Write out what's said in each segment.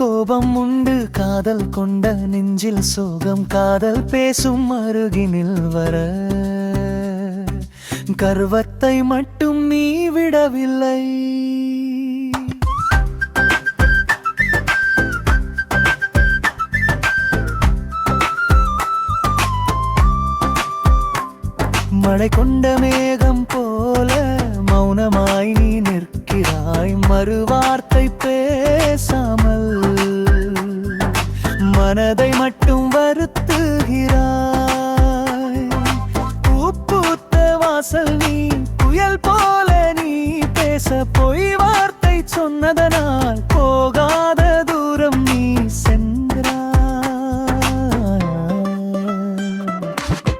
கோபம் உண்டு. காதல் கொண்ட நெஞ்சில் சோகம். காதல் பேசும் அருகினில் வர. கர்வத்தை மட்டும் நீ விடவில்லை. மழை கொண்ட மேகம் மனதை மட்டும் வருத்துகிறாய். பூப்பூத்த வாசல் நீ புயல் போல நீ பேச பொய் வார்த்தை சொன்னதனால் போகாத தூரம் நீ சென்றாய்.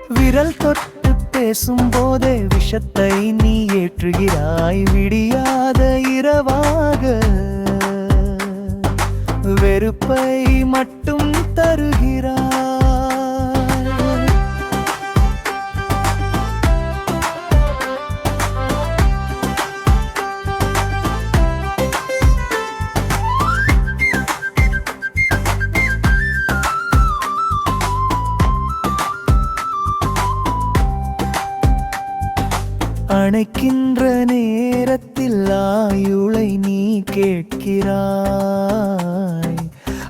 விரல் தொட்டு பேசும் போதே விஷத்தை நீ ஏற்றுகிறாய் விடியாத இரவாக. வெறுப்பை மட்டும் அணைக்கின்ற நேரத்தில் ஆயுளை நீ கேட்கிறாய்.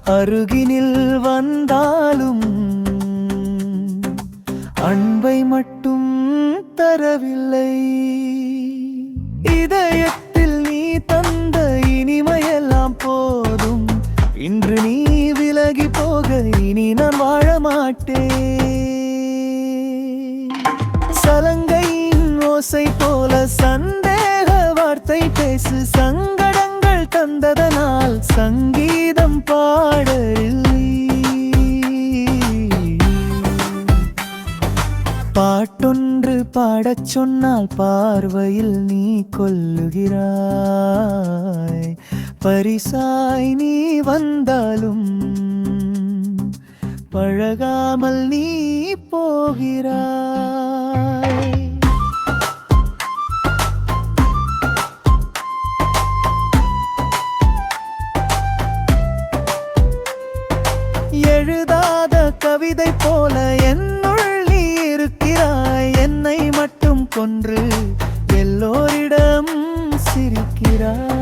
அருகினில் வந்தாலும் அன்பை மட்டும் தரவில்லை. இதயத்தில் நீ தந்த இனிமையெல்லாம் போதும். இன்று நீ விலகி போக இனி நான் வாழ மாட்டேன். சலங்க ஓசை போல சந்தேக வார்த்தை பேசு. சங்கடங்கள் தந்ததனால் சங்கீதம் பாடவில்லை. பாட்டொன்று பாடச் சொன்னால் பார்வையில் நீ கொல்லுகிறாய். பரிசாய் நீ வந்தாலும் பழகாமல் நீ போகிறாய். எழுதாத கவிதை போல என்னுள் நீ இருக்கிறாய். என்னை மட்டும் கொன்று எல்லோரிடம் சிரிக்கிறாய்.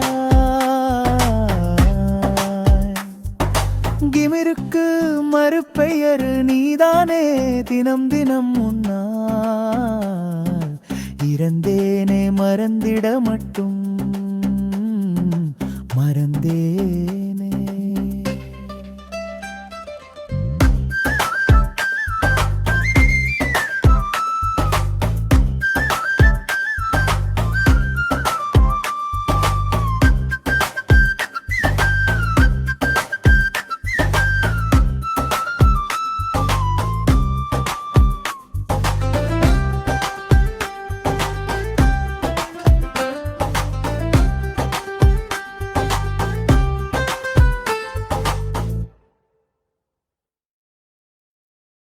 கிமிருக்கு மறுபெயர் நீதானே தினம் தினம் முன்னால் இறந்தேனே மறந்திட மட்டும். மறந்தே